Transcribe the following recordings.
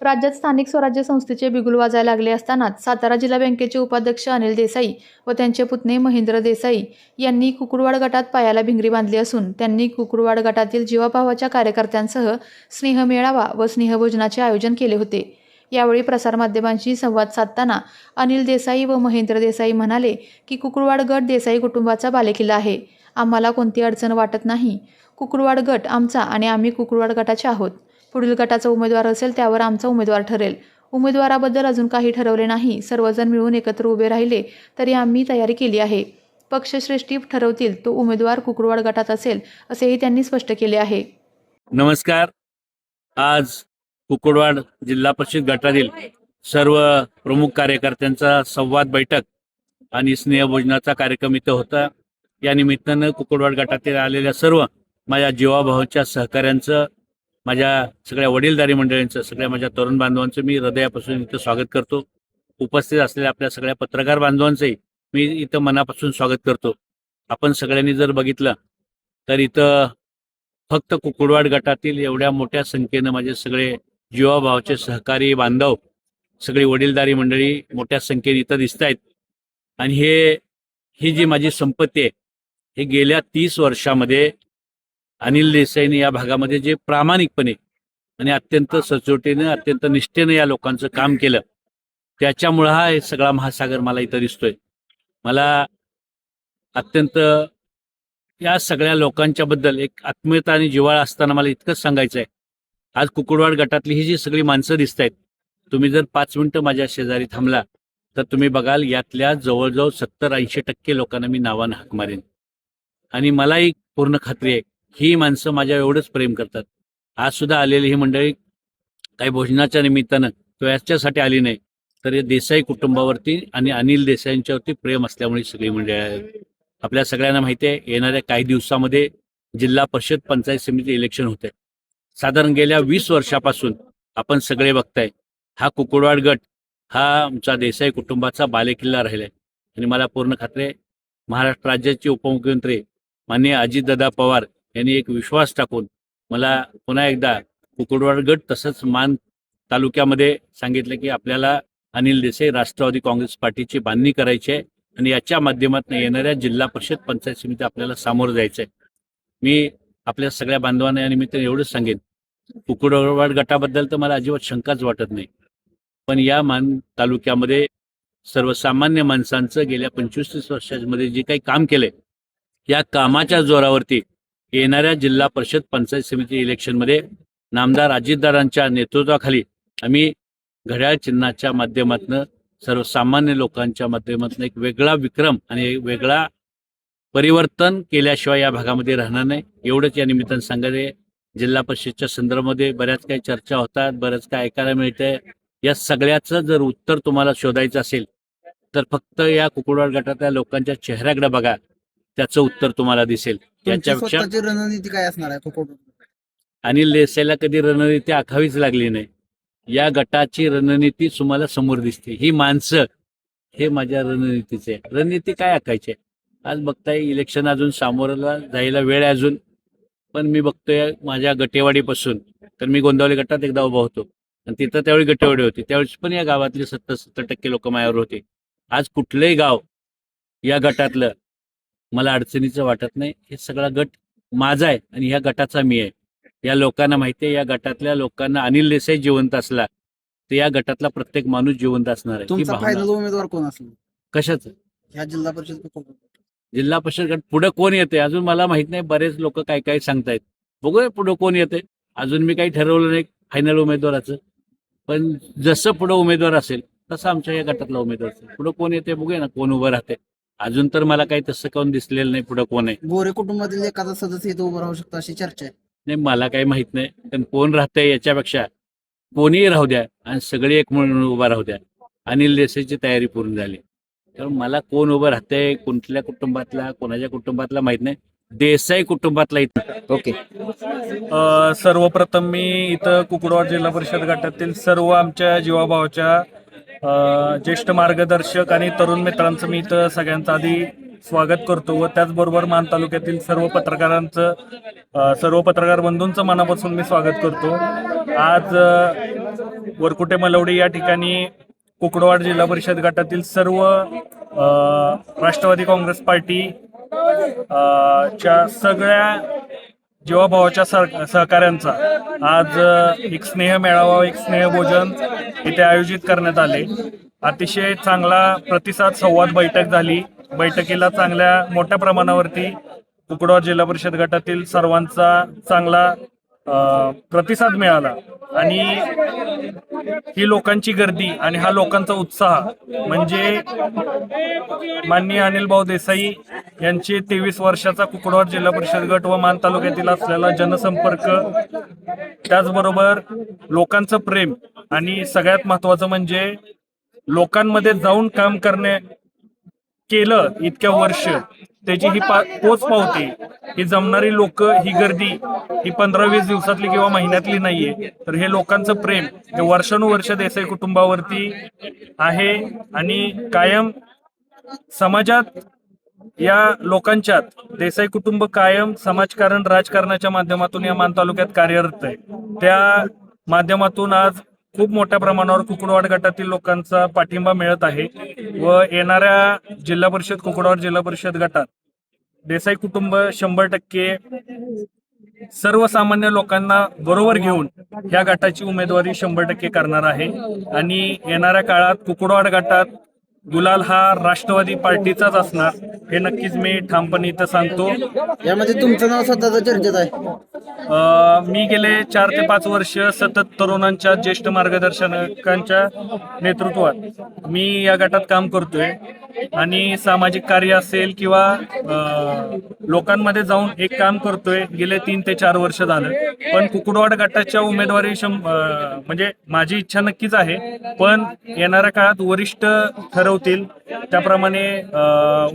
राज्यात स्थानिक स्वराज्य संस्थेचे बिगुल वाजायला लागले असतानाच सातारा जिल्हा बँकेचे उपाध्यक्ष अनिल देसाई व त्यांचे पुतणे महेंद्र देसाई यांनी कुकुरवाड गटात पायाला भिंगरी बांधली असून त्यांनी कुकुरवाड गटातील जीवाभावाच्या कार्यकर्त्यांसह स्नेहमेळावा व स्नेहभोजनाचे आयोजन केले होते. यावेळी प्रसारमाध्यमांशी संवाद साधताना अनिल देसाई व महेंद्र देसाई म्हणाले की कुकुरवाड गट देसाई कुटुंबाचा बालेकिल्ला आहे. आम्हाला कोणती अडचण वाटत नाही. कुकुरवाड गट आमचा आणि आम्ही कुकुरवाड गटाचे आहोत. पुढील गटाचा उमेदवार असेल त्यावर आमचा उमेदवार ठरेल. उमेदवाराबद्दल अजून काही ठरवले नाही. सर्वजण मिळून एकत्र उभे राहिले तरी आम्ही तयारी केली आहे. पक्षश्रेष्ठी ठरवतील तो उमेदवार कुकुरवाड गटात असेल असेही त्यांनी स्पष्ट केले आहे. नमस्कार. आज कुकुडवाड जिल्हा परिषद गटातील सर्व प्रमुख कार्यकर्त्यांचा संवाद बैठक आणि स्नेहभोजनाचा कार्यक्रम इथं होता. या निमित्तानं कुकुडवाड गटातील आलेल्या सर्व माझ्या जीवाभावाच्या सहकाऱ्यांचं माझ्या सगळ्या वडीलधारी मंडळींचं सगळ्या माझ्या तरुण बांधवांचं मी हृदयापासून इथं स्वागत करतो. उपस्थित असलेल्या आपल्या सगळ्या पत्रकार बांधवांचंही मी इथं मनापासून स्वागत करतो. आपण सगळ्यांनी जर बघितलं तर इथं फक्त कुकुडवाड गटातील एवढ्या मोठ्या संख्येनं माझे सगळे जीवाभावाचे सहकारी बांधव सगळी वडीलधारी मंडळी मोठ्या संख्येने इथं दिसत आहेत आणि हे ही जी माझी संपत्ती आहे हे गेल्या तीस वर्षामध्ये अनिल देसाईने या भागामध्ये जे प्रामाणिकपणे आणि अत्यंत सचोटीने अत्यंत निष्ठेने या लोकांचं काम केलं त्याच्यामुळं हा सगळा महासागर मला इथं दिसतोय. मला अत्यंत या सगळ्या लोकांच्या बद्दल एक आत्मीयता आणि जिवाळा असताना मला इतकंच सांगायचं आहे आज कुकुडवाड गटातली ही जी सगळी माणसं दिसत आहेत तुम्ही जर पाच मिनिटं माझ्या शेजारी थांबला तर तुम्ही बघाल यातल्या जवळजवळ सत्तर ऐंशी टक्के लोकांना मी नावानं हाक मारेन. आणि मलाही पूर्ण खात्री आहे ही माणसं माझ्या एवढंच प्रेम करतात. आज सुद्धा आलेली ही मंडळी काही भोजनाच्या निमित्तानं किंवा याच्यासाठी आली नाही तर हे देसाई कुटुंबावरती आणि अनिल देसाईंच्यावरती प्रेम असल्यामुळे सगळी मंडळी आहेत आपल्या सगळ्यांना माहिती आहे येणाऱ्या काही दिवसामध्ये जिल्हा परिषद पंचायत समिती इलेक्शन होते. साधारण गेल्या वीस वर्षापासून आपण सगळे बघताय हा कुकुडवाड गट हा आमचा देसाई कुटुंबाचा बालेकिल्ला राहिलाय. आणि मला पूर्ण खात्री आहे महाराष्ट्र राज्याचे उपमुख्यमंत्री माननीय अजितदादा पवार यांनी एक विश्वास टाकून मला पुन्हा एकदा कुकुडवाड गट तसंच मान तालुक्यामध्ये सांगितलं की आपल्याला अनिल देसाई राष्ट्रवादी काँग्रेस पार्टीची बांधणी करायची आहे आणि याच्या माध्यमातून येणाऱ्या जिल्हा परिषद पंचायत समिती आपल्याला सामोरं जायचं आहे मी आपल्या सगळ्या बांधवांना या निमित्ताने एवढंच सांगेन कुकुडवाड गटाबद्दल तर मला अजिबात शंकाच वाटत नाही. पण या मान तालुक्यामध्ये सर्वसामान्य माणसांचं गेल्या पंचवीस तीस वर्षांमध्ये जे काही काम केलंय या कामाच्या जोरावरती येणाऱ्या जिल्हा परिषद पंचायत समिती इलेक्शनमध्ये नामदार अजितदारांच्या नेतृत्वाखाली आम्ही घड्याळ चिन्हाच्या माध्यमातून सर्वसामान्य लोकांच्या माध्यमातून एक वेगळा विक्रम आणि एक वेगळा परिवर्तन केल्याशिवाय या भागामध्ये राहणार नाही. एवढंच या निमित्तानं सांगायचे जिल्हा परिषदच्या संदर्भामध्ये बऱ्याच काही चर्चा होतात बऱ्याच काय ऐकायला मिळतंय. या सगळ्याचं जर उत्तर तुम्हाला शोधायचं असेल तर फक्त या कुकुडवाड गटातल्या लोकांच्या चेहऱ्याकडे बघा. त्याचं उत्तर तुम्हाला दिसेल. तुमची याच्यापेक्षा स्वतःची रणनीती काय असणार आहे अनिल देसाईला कधी रणनीती आखावीच लागली नाही. या गटाची रणनीती तुम्हाला समोर दिसते. ही माणसं हे माझ्या रणनीतीचे आहे. रणनीती काय आखायची आहे? आज बघताय इलेक्शन अजून सामोरला जायला वेळ आहे अजून. पण मी बघतोय माझ्या गटेवाडीपासून. तर मी गोंदावली गटात एकदा उभा होतो. आणि तिथं त्यावेळी गटेवाडी होती. त्यावेळेस पण या गावातले सत्तर सत्तर टक्के लोक माझ्यावर होते. आज कुठलंही गाव या गटातलं मला अडचणीचं वाटत नाही. हे सगळा गट माझा आहे आणि ह्या गटाचा मी आहे. या लोकांना माहिती आहे या गटातल्या लोकांना अनिल देसाई जिवंत असला तर या गटातला प्रत्येक माणूस जिवंत असणार आहे. उमेदवार कोण असेल? कशाचं? जिल्हा परिषद जिल्हा परिषद गट पुढे कोण येते अजून मला माहीत नाही. बरेच लोक काय काय सांगतायत. बघूया पुढे कोण येते अजून मी काही ठरवलं नाही फायनल उमेदवाराचं. पण जसं पुढे उमेदवार असेल तसं आमच्या या गटातला उमेदवार असेल. पुढे कोण येते बघूया ना कोण उभं राहते अजून तर मला काही तसं कोण दिसलेलं नाही पुढे कोण आहे. गोरे कुटुंबातील एखादा सदस्य इथं उभं राहू शकतो अशी चर्चा आहे. नाही मला काही माहीत नाही. पण कोण राहतंय याच्यापेक्षा कोणीही राहू द्या आणि सगळे एक म्हणून उभा राहू द्या. अनिल देसाईची तयारी पूर्ण झाली. तर मला कोण उभं राहतंय कुठल्या कुटुंबातला कोणाच्या कुटुंबातला माहीत नाही. देसाई कुटुंबातला इथं. ओके. सर्वप्रथम मी इथं कुकुडवाड जिल्हा परिषद गटातील सर्व आमच्या जीवाभावाच्या ज्येष्ठ मार्गदर्शक आणि तरुण मित्रांचं मी इथं सगळ्यांचं आधी स्वागत करतो व त्याचबरोबर मान तालुक्यातील सर्व पत्रकारांचं सर्व पत्रकार बंधूंचं मनापासून मी स्वागत करतो. आज वरकुटे मलवडी या ठिकाणी कुकडवाड जिल्हा परिषद गटातील सर्व राष्ट्रवादी काँग्रेस पार्टी च्या सगळ्या जीवाभावाच्या सह सहकाऱ्यांचा आज एक स्नेह मेळावा एक स्नेह भोजन इथे आयोजित करण्यात आले. अतिशय चांगला प्रतिसाद संवाद बैठक झाली. बैठकीला चांगल्या मोठ्या प्रमाणावरती कुकडवाड जिल्हा परिषद गटातील सर्वांचा चांगला प्रतिसाद मिळाला. आणि ही लोकांची गर्दी आणि हा लोकांचा उत्साह म्हणजे माननीय अनिल भाऊ देसाई यांचे तेवीस वर्षाचा कुकडवाड जिल्हा परिषद गट व मान तालुक्यातील असलेला जनसंपर्क. त्याचबरोबर लोकांचं प्रेम आणि सगळ्यात महत्वाचं म्हणजे लोकांमध्ये जाऊन काम करणे केलं इतक्या वर्ष त्याची ही पा पोच पावते ही जमणारी लोक ही गर्दी ही पंधरा वीस दिवसातली किंवा महिन्यातली नाहीये तर हे लोकांचं प्रेम हे वर्षानुवर्ष देसाई कुटुंबावरती आहे आणि कायम समाजात या लोकांच्यात देसाई कुटुंब कायम समाजकारण राजकारणाच्या माध्यमातून या मान तालुक्यात कार्यरत आहे. त्या माध्यमातून आज खूप मोठ्या प्रमाणावर कुकडवाड गटातील लोकांचा पाठिंबा मिळत आहे व येणाऱ्या जिल्हा परिषद कुकडवाड जिल्हा परिषद गटात देसाई कुटुंब शंभर टक्के सर्वसामान्य लोकांना बरोबर घेऊन या गटाची उमेदवारी शंभर टक्के करणार आहे. आणि येणाऱ्या काळात कुकडवाड गटात गुलाल हा राष्ट्रवादी पार्टीचाच असणार. हे नक्कीच मी ठामपणे इथं सांगतो. यामध्ये तुमचं नाव स्वतःच चर्चेत आहे. अ, मी गेले चार ते पाच वर्ष सतत तरुणांच्या ज्येष्ठ मार्गदर्शकांच्या नेतृत्वात. मी या गटात काम करतोय. आणि सामाजिक कार्य असेल किंवा लोकांमध्ये जाऊन एक काम करतोय गेले तीन ते चार वर्ष झालं. पण कुकुडवाड गटाच्या उमेदवारी म्हणजे माझी इच्छा नक्कीच आहे. पण येणाऱ्या काळात वरिष्ठ ठरवतील त्याप्रमाणे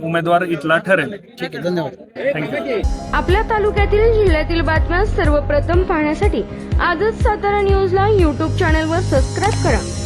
उमेदवार इथला ठरेल. ठीक आहे धन्यवाद. थँक्यू आपल्या तालुक्यातील जिल्ह्यातील बातम्या सर्वप्रथम पाहण्यासाठी आजच सातारा न्यूजला यूट्यूब चॅनलवर सबस्क्राईब करा.